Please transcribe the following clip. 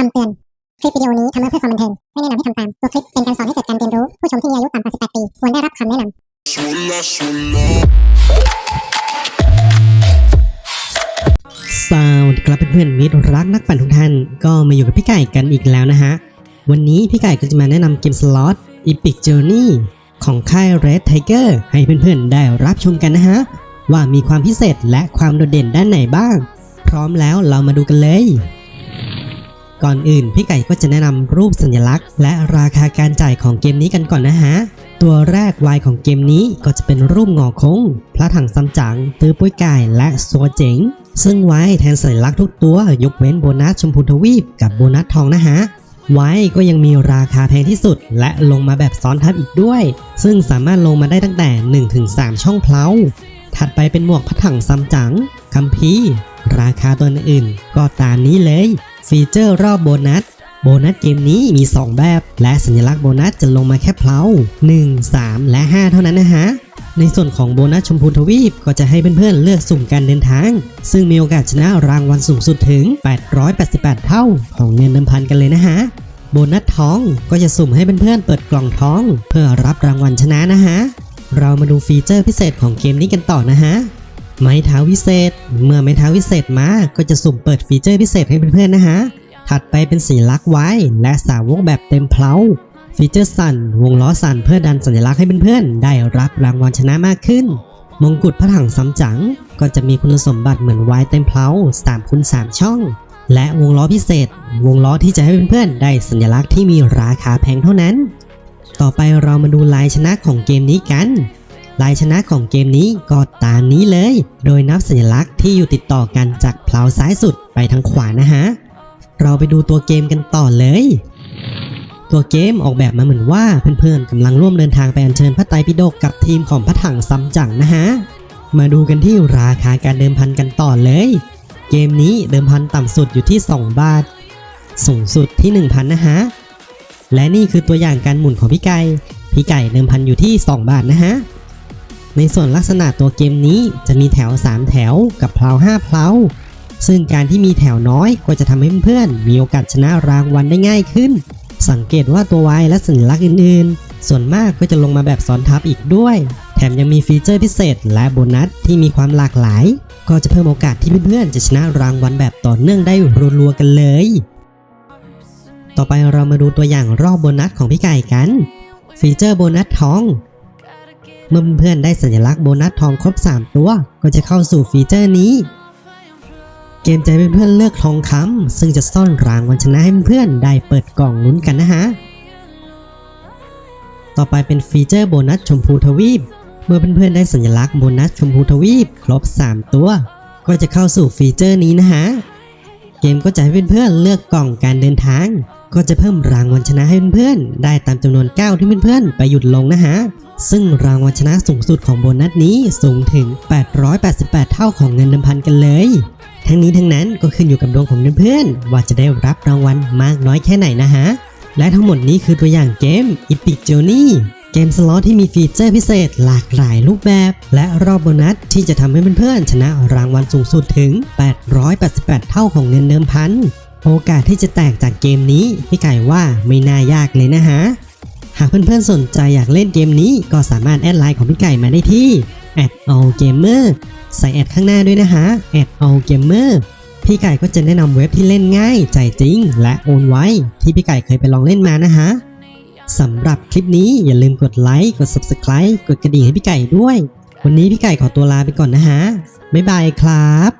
คำเตือน คลิปวิดีโอนี้ทำมาเพื่อความบันเทิง ไม่แนะนำให้ทำตาม ตัวคลิปเป็นการสอนให้เกิดการเรียนรู้ ผู้ชมที่มีอายุต่ำกว่า 18 ปี ควรได้รับคำแนะนำสวัสดีครับเพื่อนๆมิตรรักนักปั่นทุกท่าน ก็มาอยู่กับพี่ไก่กันอีกแล้วนะฮะ วันนี้พี่ไก่ก็จะมาแนะนำเกมสล็อต Epic Journey ของค่าย Red Tiger ให้เพื่อนๆได้รับชมกันนะฮะ ว่ามีความพิเศษและความโดดเด่นด้านไหนบ้าง พร้อมแล้วเรามาดูกันเลย ก่อนอื่นพี่ไก่ก็จะแนะนำรูปสัญลักษณ์ และราคาการจ่ายของเกมนี้กันก่อนนะฮะตัวแรกวายของเกมนี้ก็จะเป็นรูปงอคง พระถังซัมจั๋งตื้อปุ้ยไก่และซัวเจ๋ง ซึ่งไว้แทนสัญลักษณ์ทุกตัวยกเว้นโบนัสชมพูทวีปกับโบนัสทองนะฮะไว้ก็ยังมีราคาแพงที่สุด และลงมาแบบซ้อนทับอีกด้วย ซึ่งสามารถลงมาได้ตั้งแต่ 1-3 ช่องเพลาถัดไปเป็นหมวกพระถังซัมจั๋งคัมภีราคาตัวอื่นก็ตามนี้เลย ฟีเจอร์รอบโบนัส โบนัสเกมนี้มี 2 แบบ และสัญลักษณ์โบนัสจะลงมาแค่เพลา1 3 และ 5 เท่านั้นนะฮะ ในส่วนของโบนัสชมพูทวีปก็จะให้เพื่อนๆเลือกสุ่มการเดินทาง ซึ่งมีโอกาสชนะรางวัลสูงสุดถึง 888 เท่า ของเงินเดิมพันกันเลยนะฮะ โบนัสท้องก็จะสุ่มให้เพื่อนๆเปิดกล่องท้อง เพื่อรับรางวัลชนะนะฮะ เรามาดูฟีเจอร์พิเศษของเกมนี้กันต่อนะฮะ ไม้เท้าวิเศษ เมื่อไม้เท้าวิเศษมา ก็จะสุ่มเปิดฟีเจอร์พิเศษให้เพื่อนๆนะฮะ ถัดไปเป็นสีลักษณ์ไว้ และสาวกแบบเต็มเพลาฟีเจอร์สั่น วงล้อสั่นเพื่อดันสัญลักษณ์ให้เพื่อนๆ ได้รับรางวัลชนะมากขึ้น มงกุฎพระถังซ้ำจั๋งก็จะมีคุณสมบัติเหมือนไวเต็มเพลา3คูณ3ช่อง และวงล้อพิเศษ วงล้อที่จะให้เพื่อนๆ ได้สัญลักษณ์ที่มีราคาแพงเท่านั้น ต่อไปเรามาดูลายชนะของเกมนี้กัน ลายชนะของเกมนี้ก็ตามนี้เลย โดยนับสัญลักษณ์ที่อยู่ติดต่อกันจากเพลาซ้ายสุดไปทางขวานะฮะ เราไปดูตัวเกมกันต่อเลย ตัวเกมออกแบบมาเหมือนว่าเพื่อนๆกำลังร่วมเดินทางไปอัญเชิญพระไตรปิฎกกับทีมของพระถังซัมจั๋งนะฮะ มาดูกันที่ราคาการเดิมพันกันต่อเลย เกมนี้เดิมพันต่ำสุดอยู่ที่ 2 บาท สูงสุดที่ 1,000 นะฮะ และนี่คือตัวอย่างการหมุนของพี่ไก่ พี่ไก่เดิมพันอยู่ที่ 2 บาทนะฮะ ในส่วนลักษณะตัวเกมนี้จะมีแถว 3 แถวกับเพลา5เพลาซึ่งการที่มีแถวน้อยก็จะทำให้เพื่อนๆมีโอกาสชนะรางวัลได้ง่ายขึ้น สังเกตว่าตัววายและสัญลักษณ์อื่นๆ ส่วนมากก็จะลงมาแบบซ้อนทับอีกด้วย แถมยังมีฟีเจอร์พิเศษและโบนัสที่มีความหลากหลาย ก็จะเพิ่มโอกาสที่เพื่อนๆจะชนะรางวัลแบบต่อเนื่องได้รัวๆกันเลย ต่อไปเรามาดูตัวอย่างรอบโบนัสของพี่ไก่กัน ฟีเจอร์โบนัสทอง เมื่อเพื่อนได้สัญลักษณ์โบนัสทองครบ 3 ตัว ก็จะเข้าสู่ฟีเจอร์นี้ เกมจะให้เพื่อนเลือกทองคำซึ่งจะซ่อนรางวัลชนะให้เพื่อนได้เปิดกล่องลุ้นกันนะฮะ ต่อไปเป็นฟีเจอร์โบนัสชมพูทวีป เมื่อเพื่อนๆได้สัญลักษณ์โบนัสชมพูทวีปครบ 3 ตัว ก็จะเข้าสู่ฟีเจอร์นี้นะฮะ เกมก็จะให้เพื่อนๆเลือกกล่องการเดินทาง ก็จะเพิ่มรางวัลชนะให้เพื่อนๆ ได้ตามจำนวนก้าวที่เพื่อนๆ ไปหยุดลงนะฮะ ซึ่งรางวัลชนะสูงสุดของโบนัสนี้สูงถึง 888 เท่าของเงินเดิมพันกันเลย ทั้งนี้ทั้งนั้นก็ขึ้นอยู่กับดวงของเพื่อนๆ ว่าจะได้รับรางวัลมากน้อยแค่ไหนนะฮะ และทั้งหมดนี้คือตัวอย่างเกม Epic Journey เกมสล็อตที่มีฟีเจอร์พิเศษหลากหลายรูปแบบ และรอบโบนัสที่จะทำให้เพื่อนๆ ชนะรางวัลสูงสุดถึง 888 เท่าของเงินเดิมพัน โอกาสที่จะแตกจากเกมนี้พี่ไก่ว่าไม่น่ายากเลยนะฮะ หากเพื่อนๆสนใจอยากเล่นเกมนี้ก็สามารถแอดไลน์ของพี่ไก่มาได้ที่ @allgamer ใส่แอดข้างหน้าด้วยนะฮะ @allgamer พี่ไก่ก็จะแนะนำเว็บที่เล่นง่ายใจจริง และโอนไวที่พี่ไก่เคยไปลองเล่นมานะฮะสำหรับคลิปนี้อย่าลืมกดไลค์กด subscribe กดกระดิ่งให้พี่ไก่ด้วย วันนี้พี่ไก่ขอตัวลาไปก่อนนะฮะบ๊ายบายครับ